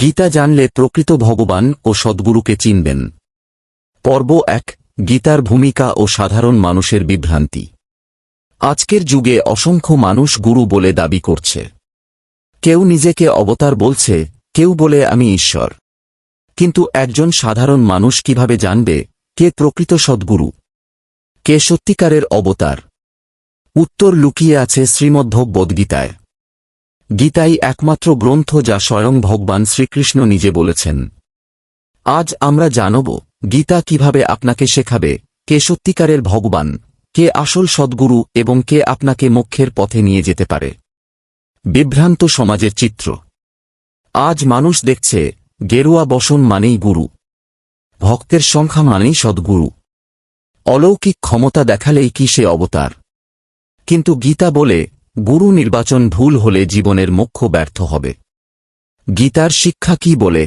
গীতা জানলে প্রকৃত ভগবান ও সদ্গুরুকে চিনবেন। পর্ব এক, গীতার ভূমিকা ও সাধারণ মানুষের বিভ্রান্তি। আজকের যুগে অসংখ্য মানুষ গুরু বলে দাবি করছে। কেউ নিজেকে অবতার বলছে, কেউ বলে, আমি ঈশ্বর। কিন্তু একজন সাধারণ মানুষ কীভাবে জানবে, কে প্রকৃত সদ্গুরু? কে সত্যিকারের অবতার? উত্তর লুকিয়ে আছে শ্রীমদ্ভগবদ্গীতায়। গীতাই একমাত্র গ্রন্থ যা স্বয়ং ভগবান শ্রীকৃষ্ণ নিজে বলেছেন। আজ আমরা জানব, গীতা কীভাবে আপনাকে শেখাবে, কে সত্যিকারের ভগবান, কে আসল সদ্গুরু এবং কে আপনাকে মোক্ষের পথে নিয়ে যেতে পারে। বিভ্রান্ত সমাজের চিত্র। আজ মানুষ দেখছে, গেরুয়া বসন মানেই গুরু। ভক্তের সংখ্যা মানেই সদ্গুরু। অলৌকিক ক্ষমতা দেখালেই কি সে অবতার। কিন্তু গীতা বলে গুরু নির্বাচন ভুল হলে জীবনের মোক্ষ ব্যর্থ হবে। গীতার শিক্ষা কি বলে?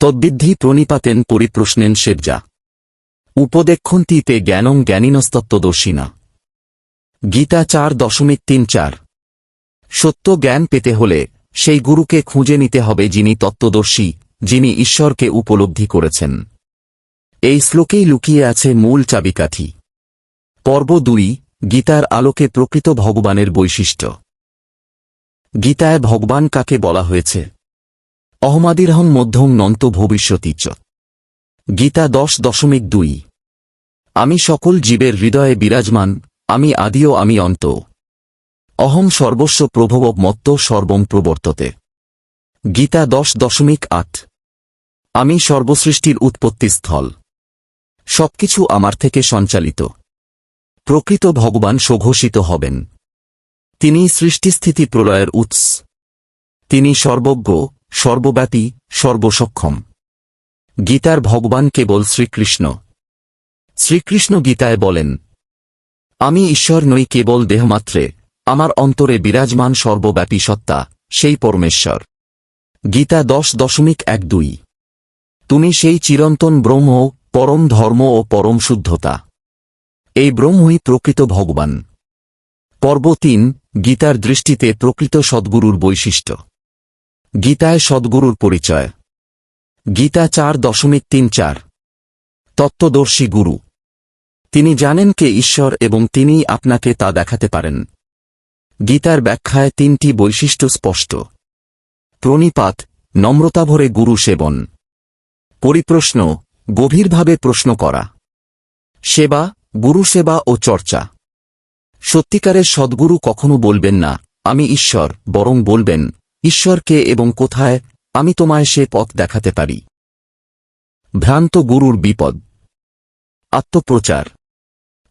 তদ্বিদ্ধি প্রণিপাতেন পরিপ্রশ্নেন সেবজা উপদেক্ষন্তীতে জ্ঞানং জ্ঞানীনস্তত্ত্বদর্শিনা গীতা চার দশমিক তিন চার। সত্য জ্ঞান পেতে হলে সেই গুরুকে খুঁজে নিতে হবে যিনি তত্ত্বদর্শী, যিনি ঈশ্বরকে উপলব্ধি করেছেন। এই শ্লোকেই লুকিয়ে আছে মূল চাবিকাঠি। পর্ব দুই গীতার আলোকে প্রকৃত ভগবানের বৈশিষ্ট্য। গীতায় ভগবান কাকে বলা হয়েছে? অহমাদিরহং মধ্যং নন্ত ভবিষ্যতিচ গীতা দশ দশমিক দুই। আমি সকল জীবের হৃদয়ে বিরাজমান, আমি আদিও আমি অন্ত। অহম সর্বস্ব প্রভব মত্ত সর্বং প্রবর্ততে। গীতা দশ দশমিক আট। আমি সর্বসৃষ্টির উৎপত্তিস্থল। সবকিছু আমার থেকে সঞ্চালিত। প্রকৃত ভগবান সুঘোষিত হবেন। তিনি সৃষ্টিস্থিতি প্রলয়ের উৎস। তিনি সর্বজ্ঞ, সর্বব্যাপী, সর্বসক্ষম। গীতার ভগবান কেবল শ্রীকৃষ্ণ। শ্রীকৃষ্ণ গীতায় বলেন, আমি ঈশ্বর নই কেবল দেহমাত্রে, আমার অন্তরে বিরাজমান সর্বব্যাপী সত্তা, সেই পরমেশ্বর। গীতা দশ দশমিক এক দুই। তুমি সেই চিরন্তন ব্রহ্ম, পরম ধর্ম ও পরম শুদ্ধতা। এই ব্রহ্মই প্রকৃত ভগবান। পর্ব তিন, গীতার দৃষ্টিতে প্রকৃত সদ্গুরুর বৈশিষ্ট্য। গীতায় সদ্গুরুর পরিচয়। গীতা চার দশমিক তিন চার। তত্ত্বদর্শী গুরু। তিনি জানেন কে ঈশ্বর এবং তিনিই আপনাকে তা দেখাতে পারেন। গীতার ব্যাখ্যায় তিনটি বৈশিষ্ট্য স্পষ্ট। প্রণিপাত, নম্রতাভরে গুরু সেবন। পরিপ্রশ্ন, গভীরভাবে প্রশ্ন করা। সেবা গুরু সেবা ও চর্চা। সত্যিকারের সদ্গুরু কখনো বলবেন না, আমি ঈশ্বর, বরং বলবেন ঈশ্বরকে এবং কোথায়, আমি তোমায় সে পথ দেখাতে পারি। ভ্রান্ত গুরুর বিপদ। আত্মপ্রচার।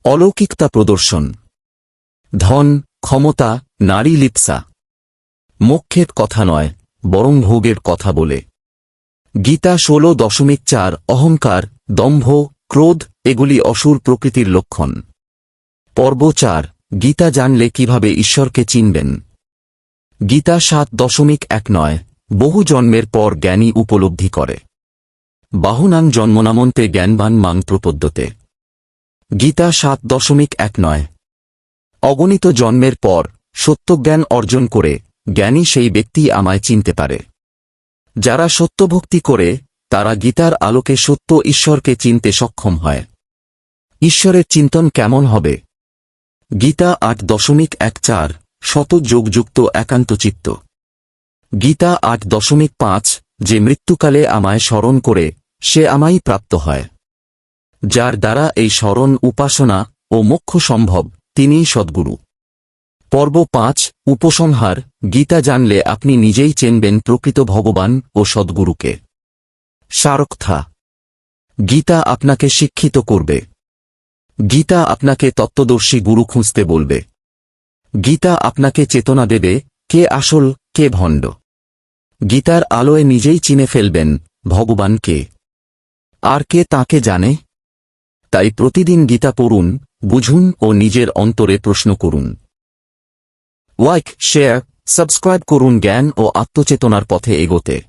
অলৌকিকতা প্রদর্শন। ধন, ক্ষমতা, নারী লিপসা। মোক্ষের কথা নয়, বরং ভোগের কথা বলে। গীতা ষোলো দশমিক চার, অহংকার, দম্ভ, ক্রোধ এগুলি অসুর প্রকৃতির লক্ষণ। পর্ব চার, গীতা জানলে কীভাবে ঈশ্বরকে চিনবেন? গীতা সাত দশমিক এক নয়, বহু জন্মের পর জ্ঞানী উপলব্ধি করে। বাহুনাং জন্মনামন্তে জ্ঞানবান মাং প্রপদ্যতে। গীতা সাত দশমিক এক নয়। অগণিত জন্মের পর সত্যজ্ঞান অর্জন করে জ্ঞানী সেই ব্যক্তি আমায় চিনতে পারে। যারা সত্যভক্তি করে, তারা গীতার আলোকে সত্য ঈশ্বরকে চিনতে সক্ষম হয়। ঈশ্বরের চিন্তন কেমন হবে? গীতা আট দশমিক এক চার, শত যোগযুক্ত একান্তচিত্ত গীতা আট দশমিক পাঁচ, যে মৃত্যুকালে আমায় স্মরণ করে, সে আমাই প্রাপ্ত হয়। যার দ্বারা এই স্মরণ, উপাসনা ও মোক্ষ সম্ভব, তিনিই সদ্গুরু। পর্ব পাঁচ, উপসংহার, গীতা জানলে আপনি নিজেই চেনবেন প্রকৃত ভগবান ও সদ্গুরুকে। সারকথা গীতা আপনাকে শিক্ষিত করবে। গীতা আপনাকে তত্ত্বদর্শী গুরু খুঁজতে বলবে। গীতা আপনাকে চেতনা দেবে, কে আসল, কে ভণ্ড। গীতার আলোয় নিজেই চিনে ফেলবেন, ভগবান কে। আর কে তাকে জানে? তাই প্রতিদিন গীতা পড়ুন, বুঝুন ও নিজের অন্তরে প্রশ্ন করুন। লাইক, শেয়ার, সাবস্ক্রাইব করুন জ্ঞান ও আত্মচেতনার পথে এগোতে।